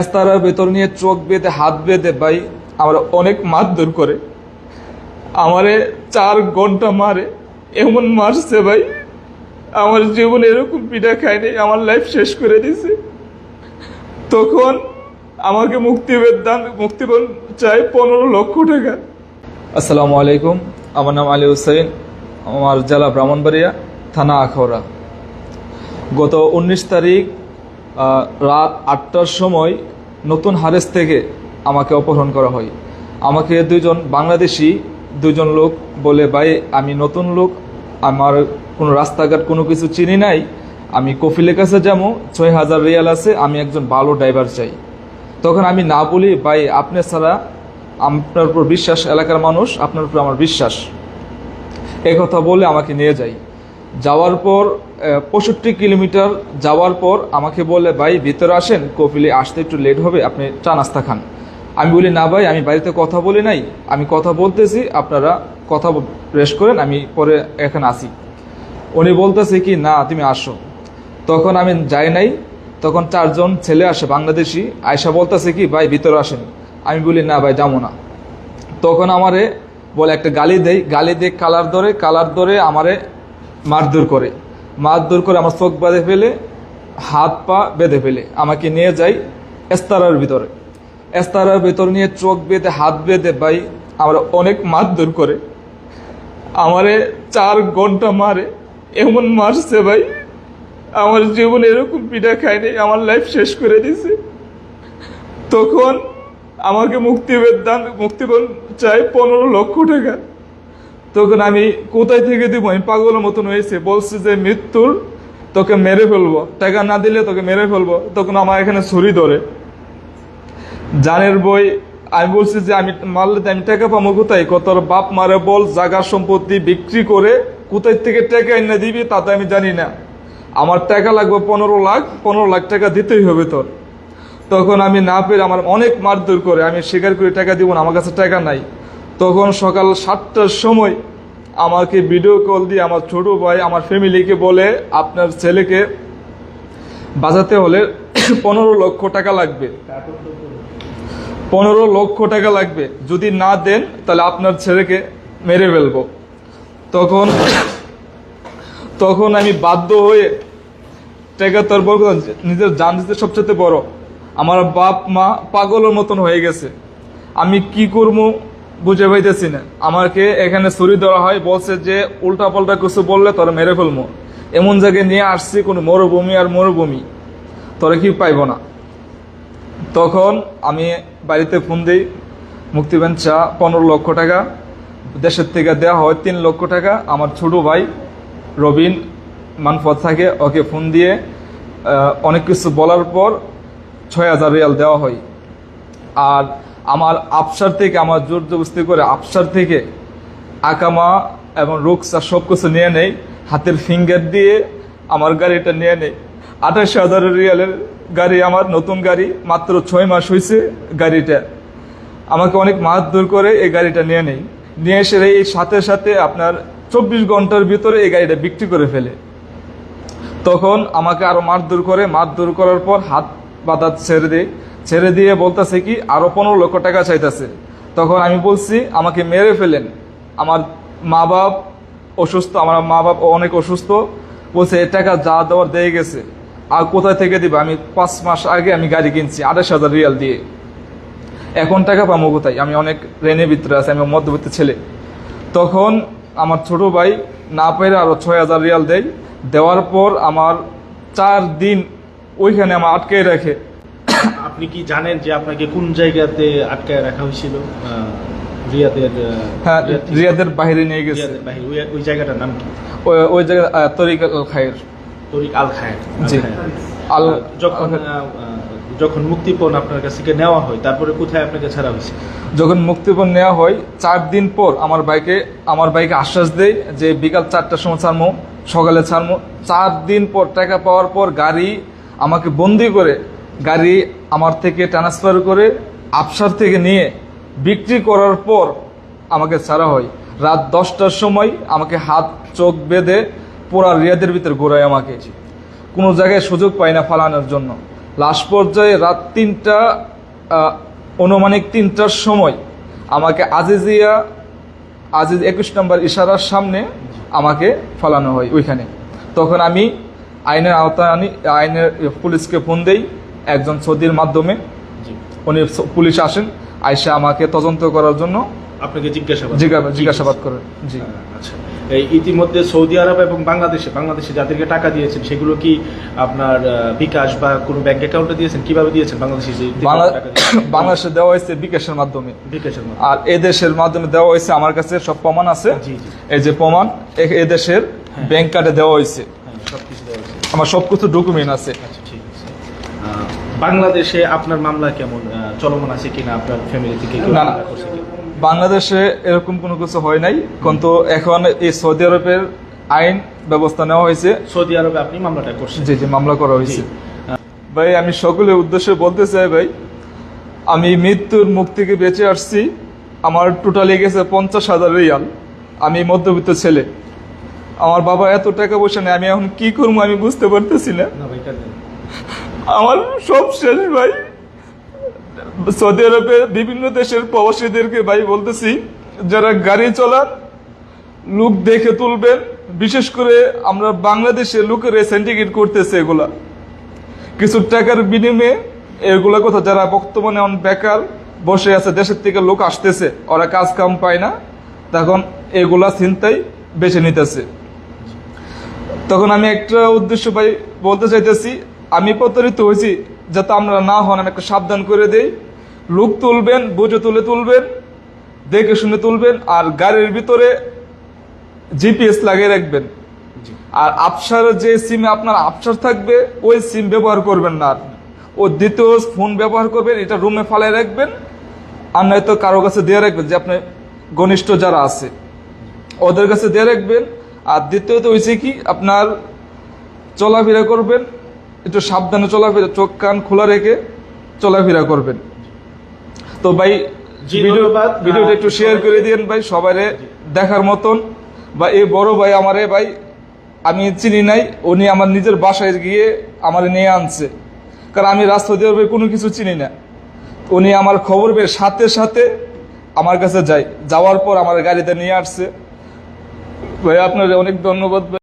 রাস্তার ভেতর নিয়ে চোখ বেঁধে, হাত বেঁধে, ভাই, আমার অনেক মারধর করে। আমারে চার ঘণ্টা মারে, এমন মারছে, ভাই। আমার জীবনে এরকম পিঠা খায়নি আমার লাইফ শেষ করে দিছে। তখন আমাকে মুক্তিবেদ দান, মুক্তিপণ চাই পনেরো লক্ষ টাকা। আসসালামু আলাইকুম, আমার নাম আলী হুসাইন আমার জেলা ব্রাহ্মণবাড়িয়া, থানা আখাউড়া। গত উনিশ তারিখ রাত আটটার সময় নতুন হারেস থেকে আমাকে অপহরণ করা হয়। আমাকে দুজন বাংলাদেশি দুজন লোক বলে, ভাই, আমি নতুন লোক, আমার কোনো রাস্তাঘাট কোনো কিছু চিনি নাই, আমি কফিলের কাছে যাব, ছয় হাজার রিয়াল আছে, আমি একজন ভালো ড্রাইভার চাই। তখন আমি না বলি, ভাই, আপনি ছাড়া আপনার উপর বিশ্বাস, এলাকার মানুষ আপনার উপর আমার বিশ্বাস। কথা বলে আমাকে নিয়ে যাই যাওয়ার পর পঁয়ষট্টি কিলোমিটার যাওয়ার পর আমাকে বলে, ভাই, ভিতরে আসেন, কপিলে আসতে একটু লেট হবে, আপনি চা নাস্তা খান। আমি বলি, না ভাই, আমি বাড়িতে কথা বলি নাই। আমি কথা বলতেছি, আপনারা কথা রেস্ট করেন, আমি পরে এখানে আসি। উনি বলতেছে কি, না, তুমি আসো। তখন আমি যাই নাই। তখন চারজন ছেলে আসে, বাংলাদেশি আয়সা বলতেছে কি, ভাই, ভিতরে আসেন। আমি বলি, না ভাই, যাব না। তখন আমারে বলে একটা গালি দেয়। গালি দিয়ে কালার ধরে কালার ধরে আমারে মারধর করে। মারধর করে আমার চোখ বাঁধে ফেলে, হাত পা বেঁধে ফেলে। আমাকে নিয়ে যাই এস্তারার ভিতরে। এস্তারার ভিতর নিয়ে চোখ বেঁধে, হাত বেঁধে, ভাই, আমার অনেক মারধর করে। আমারে চার ঘণ্টা মারে, এমন মারছে, ভাই। আমার জীবনে এরকম পিঠা খায়নি আমার লাইফ শেষ করে দিছে। তখন আমাকে মুক্তিবেদ দান মুক্তিপণ চাই পনেরো লক্ষ টাকা। তখন আমি কোথায় থেকে দিব? আমি পাগলের মতন হয়েছে। বলছে যে মৃত্যুর তোকে মেরে ফেলব। টাকা না দিলে তোকে মেরে ফেলব। তখন আমার এখানে ছুরি ধরে। জানের বই, আমি বলছি যে আমি মারলে আমি টাকা পাবো কোথায়? কত বাপ মারে বল জাগার সম্পত্তি বিক্রি করে কোথায় থেকে টাকা এনে দিবি তা তো আমি জানি না। আমার টাকা লাগবে পনেরো লাখ পনেরো লাখ টাকা দিতেই হবে তোর। তখন আমি না পেরে আমার অনেক মারধর করে, আমি স্বীকার করে টাকা দিব না, আমার কাছে টাকা নাই। তখন সকাল সাতটার সময় আমাকে ভিডিও কল দিয়ে আমার ছোট ভাই, আমার ফ্যামিলিকে বলে, আপনার ছেলেকে বাঁচাতে হলে পনেরো লক্ষ টাকা লাগবে। পনেরো লক্ষ টাকা লাগবে। যদি না দেন, তাহলে আপনার ছেলেকে মেরে ফেলব। তখন তখন আমি বাধ্য হয়ে টাকা তোর নিজের জান দিতে সবচেয়ে বড়। আমার বাপ মা পাগলের মতন হয়ে গেছে। আমি কি করব? বুঝে পাইতেছি না। আমাকে এখানে ছুরি দেওয়া হয়, বলছে যে উল্টা পাল্টা কিছু বললে তোরা মেরে ফেলব এমন জায়গায় নিয়ে আসছি, কোনো মরুভূমি আর মরুভূমি। তোরা কি পাইব না? তখন আমি বাড়িতে ফোন দিই, মুক্তিবেন চা, পনেরো লক্ষ টাকা। দেশের থেকে দেওয়া হয় তিন লক্ষ টাকা। আমার ছোট ভাই রবিন মানফত থাকে, ওকে ফোন দিয়ে অনেক কিছু বলার পর ছয় হাজার রিয়াল দেওয়া হয়। আর আমার আফসার থেকে, আমার জোর জবস্তি করে আফসার থেকে আকামা এবং রুকসা সব কিছু নিয়ে নেই, হাতের ফিঙ্গার দিয়ে আমার গাড়িটা নিয়ে নেই। আঠাশ হাজার রিয়ালের গাড়ি আমার, নতুন গাড়ি, মাত্র ছয় মাস হয়েছে গাড়িটা। আমাকে অনেক মারধর করে এই গাড়িটা নিয়ে নেই। নিয়ে এসে এই সাথে সাথে আপনার চব্বিশ ঘণ্টার ভিতরে এই গাড়িটা বিক্রি করে ফেলে। তখন আমাকে আরও মারধর করে, মারধর করার পর হাত বাঁধা ছেড়ে দেয়। ছেড়ে দিয়ে বলতেছে কি, আরও পনেরো লক্ষ টাকা চাইতেছে। তখন আমি বলছি, আমাকে মেরে ফেলেন। আমার মা বাপ অসুস্থ, আমার মা বাপ অনেক অসুস্থ। বলছে, এ টাকা যা দেওয়ার দিয়ে গেছে। আর কোথায় থেকে দিবে? আমি পাঁচ মাস আগে আমি গাড়ি কিনছি, আঠাশ হাজার রিয়াল দিয়ে। এখন টাকা পাবো কোথায়? আমি অনেক রেনে ভিতরে আছি, আমি মধ্যবিত্ত ছেলে। তখন আমার ছোট ভাই না পেরে আরও ছয় হাজার রিয়াল দেয়। দেওয়ার পর আমার চার দিন ওইখানে আমার আটকে রাখে। আপনি কি জানেন যে আপনাকে কোন জায়গাতে আটকায় রাখা হয়েছিল? রিয়াদের হ্যাঁ রিয়াদের বাইরে নিয়ে গেছে। ওই- জায়গাটার নাম কি? ওই আহ, তরিক আল খায়ের। তরিক আল খায়ের। জি। আল যখন যখন মুক্তিপণ আপনার কাছ থেকে নেওয়া হয় তারপরে কোথায় আপনাকে ছাড়া হয়েছে? যখন মুক্তিপণ নেওয়া হয় চার দিন পর আমার বাইকে আমার বাইকে আশ্বাস দেয় যে বিকাল চারটার সময় ছাড়মো সকালে ছাড়মো। চার দিন পর টাকা পাওয়ার পর গাড়ি আমাকে বন্দি করে গাড়ি আমার থেকে ট্রান্সফার করে আফসার থেকে নিয়ে বিক্রি করার পর আমাকে ছাড়া হয়। রাত দশটার সময় আমাকে হাত, চোখ বেঁধে পুরা রিয়াদের ভিতরে ঘোরায় আমাকে। কোনো জায়গায় সুযোগ পাই না ফালানোর জন্য। লাস্ট পর্যায়ে রাত তিনটা অনুমানিক তিনটার সময় আমাকে আজিজিয়া, আজিজ একুশ নম্বর ইশারার সামনে আমাকে ফালানো হয় ওইখানে। তখন আমি আইনের আওতায় আনি, আইনের পুলিশকে ফোন দেই। একজন সৌদির মাধ্যমে জি। উনি পুলিশ আসেন আইসা আমাকে তদন্ত করার জন্য আপনাকে জিজ্ঞাসাবাদ জিজ্ঞা- জিজ্ঞাসাবাদ করে জি। আচ্ছা। এই ইতিমধ্যে সৌদি আরব এবং বাংলাদেশে বাংলাদেশে যাদেরকে টাকা দিয়েছেন সেগুলো কি আপনার বিকাশ বা কোনো ব্যাংক অ্যাকাউন্টে দিয়েছেন? কীভাবে দিয়েছেন বাংলাদেশে? বাংলাদেশে দেওয়া হয়েছে বিকাশের মাধ্যমে। বিকাশের মাধ্যমে। আর এদেশের মাধ্যমে দেওয়া হয়েছে আমার কাছে সব প্রমাণ আছে। এই যে প্রমাণ এ- এদেশের ব্যাংক কার্ডে দেওয়া হয়েছে। হ্যাঁ সবকিছু দেওয়া আছে আমার সবকিছু ডকুমেন্ট আছে আচ্ছা ঠিক আছে আহ, বাংলাদেশে আপনার মামলা কেমন? চলমান আছে কিনা? আপনার ফ্যামিলি থেকে না? বাংলাদেশে এরকম কোনো কিছু হয় নাই কিন্তু এখন এই সৌদি আরবের আইন ব্যবস্থা নেওয়া হয়েছে। সৌদি আরবে আপনি মামলাটা করছেন? যে যে মামলা করা হয়েছে। ভাই আমি সকলের উদ্দেশ্যে বলতে চাই ভাই আমি মৃত্যুর মুখ থেকে বেঁচে আসছি। আমার টোটালি গেছে পঞ্চাশ হাজার রিয়াল। আমি মধ্যবিত্ত ছেলে। আমার বাবা এত টাকা পয়সা নেই আমি এখন কি করব আমি বুঝতে পারতেছি না। আমার সব শেষ ভাই, সৌদি আরবে বিভিন্ন দেশের প্রবাসীদেরকে ভাই বলতেছি, যারা গাড়ি চলার লুক দেখে তুলবেন, বিশেষ করে আমরা বাংলাদেশে লুকের সেন্টিগ্রেট করতেছে এগুলা। কিছু টাকার বিনিময়ে এগুলা কথা যারা বর্তমানে এখন বেকার বসে আছে, দেশের থেকে লোক আসতেছে, ওরা কাজ কাম পায় না, তখন এগুলা চিন্তাই বেছে নিতেছে। তখন আমি একটা উদ্দেশ্য ভাই বলতে চাইতেছি আমি প্রতারিত হয়েছি যাতে আমরা না হন আমি একটা সাবধান করে দেই। লোক তুলবেন বুঝে তুলে তুলবেন দেখে শুনে তুলবেন আর গাড়ির ভিতরে জিপিএস লাগিয়ে রাখবেন। আর আপসার যে সিমে আপনার আপসার থাকবে ওই সিম ব্যবহার করবেন না ও দ্বিতীয় ফোন ব্যবহার করবেন এটা রুমে ফালাই রাখবেন আর নয়তো কারও কাছে দিয়ে রাখবেন যে আপনি ঘনিষ্ঠ যারা আছে। ওদের কাছে দিয়ে রাখবেন আর দ্বিতীয়ত হয়েছে কি আপনার চলাফেরা করবেন একটু সাবধানে চলাফেরা চোখ কান খোলা রেখে চলাফেরা করবেন। তো ভাই ভিডিওটা একটু শেয়ার করে দিন ভাই সবারে দেখার মতন। বা এই বড় ভাই আমারে ভাই আমি চিনি নাই উনি আমার নিজের বাসায় গিয়ে আমার নিয়ে আনছে। কারণ আমি রাস্তা দিয়ে ভাই কোনো কিছু চিনি না। উনি আমার খবর পেয়ে সাথে সাথে আমার কাছে যাই যাওয়ার পর আমার গাড়িতে নিয়ে আসছে। ভাই আপনার অনেক ধন্যবাদ